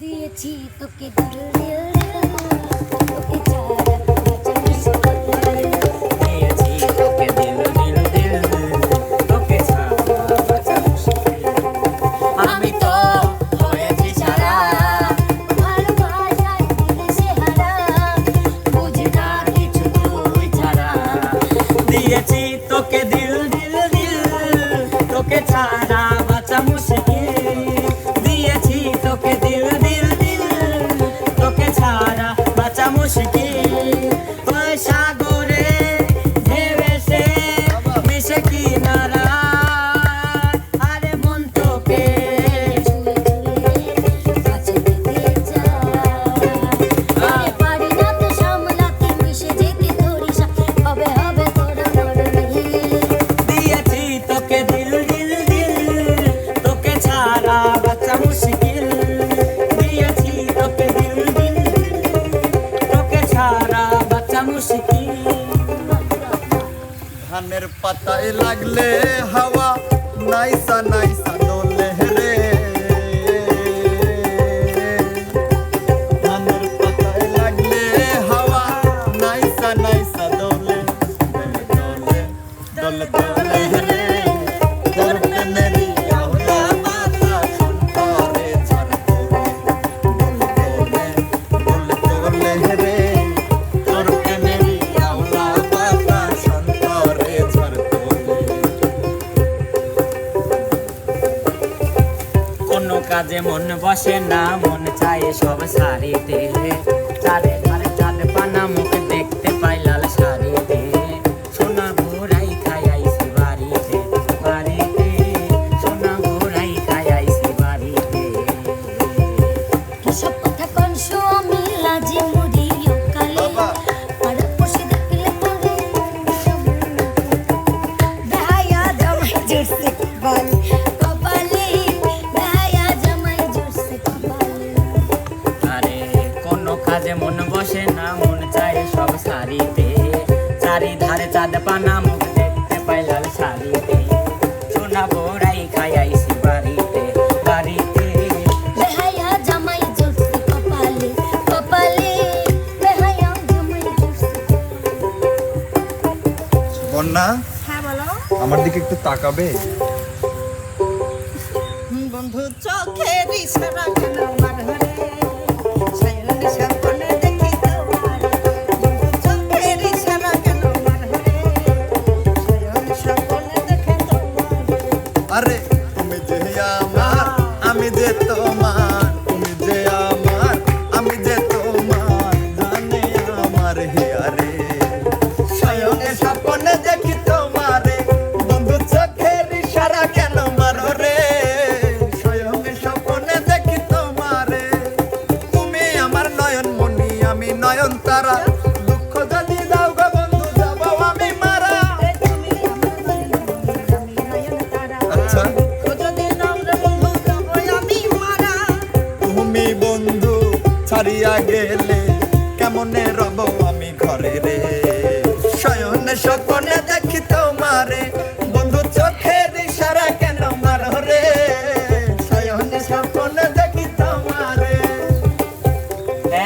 দিয়েছি তোকে দিল দিল তোকে সাগর লাগলে হাওয়া নাইসা নাইসা। অন্য কাজে মন বসে না, মন চায় সব সারিতে চারে ধারে পানা মুখ দেখতে পাই লাল সারিতে সোনা ঘোরাই খাই আইসি বাড়িতে বাড়িতে। সোনা ঘোরাই খাই আইসি বাড়িতে। আমি যে মন বসে না মন চায় সব সারিতে। চারিধারে চাঁদ পানা মুখ দেখতে পাই লাল সারিতে সোনা বোরাই খাই আইসি বাড়িতে বাড়িতে। বন্যা আমার দিকে একটু তাকাবে? বন্ধু চোখের ইশারা ছাড়িয়া গেলে কেমনে রব আমি ঘরে রে? শয়নে স্বপনে দেখি তোমারে, বন্ধু চোখের ইশারা কেন মার রে? শয়নে স্বপনে দেখি তোমারে।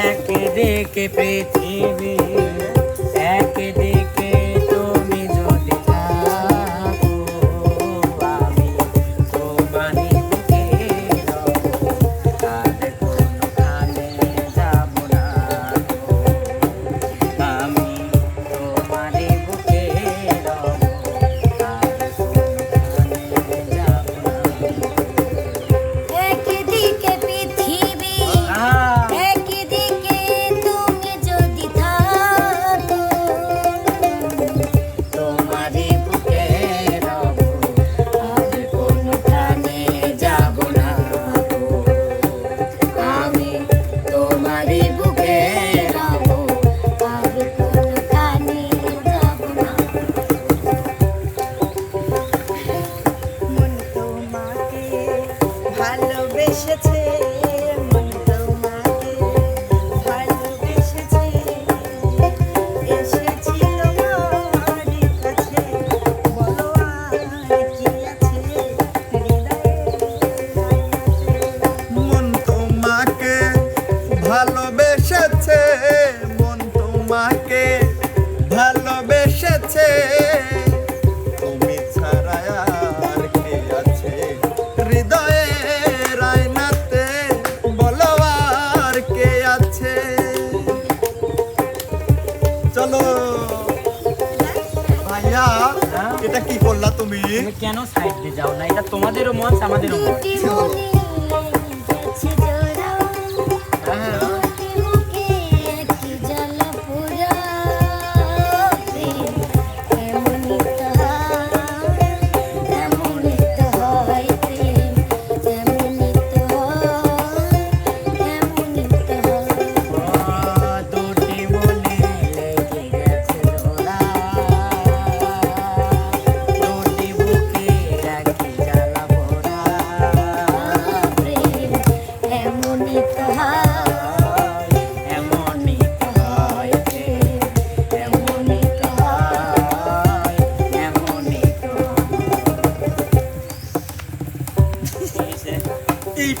এক দেখে পৃথিবী কেন সাইড দিয়ে যাও না? এটা তোমাদেরও মন আমাদেরও মন।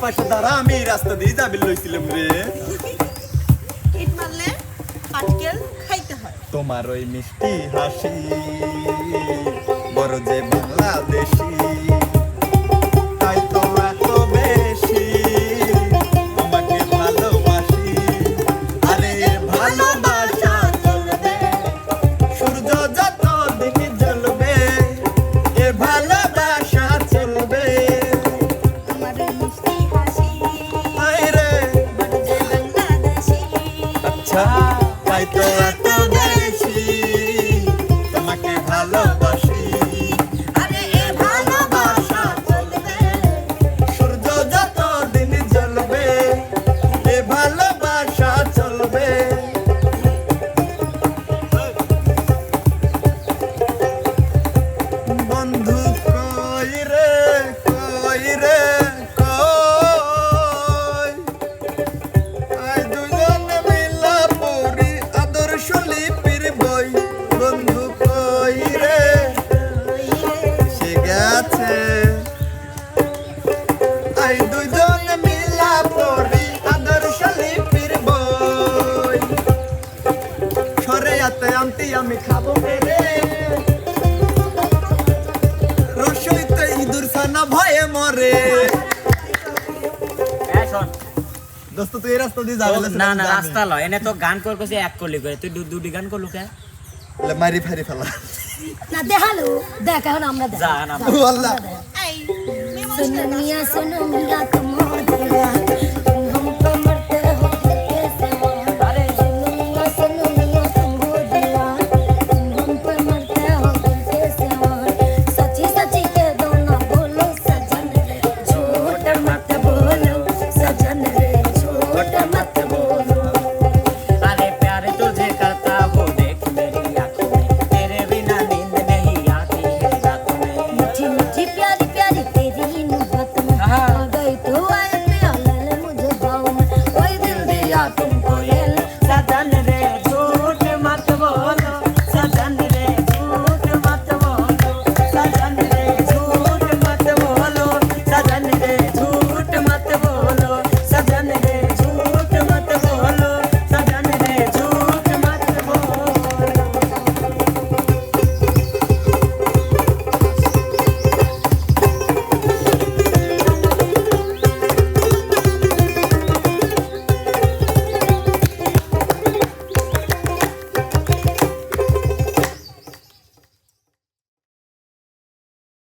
পাশে দাঁড়া আমি এই রাস্তা দিয়ে যাবি লইছিলাম রে। ইট মারলে আটকেল খাইতে হয়। তোমার ওই মিষ্টি হাসি বড় যে বাংলাদেশী। but খাব মেরে রসইতে ভয়ে মরে। দোস্ত তুই রাস্তা দিয়ে যাবে না না রাস্তা লয়। এনে গান কর এক করলি কই তুই দুটি গান করলু কে? মারি ফারি ফেলা। না দেখাল। আমরা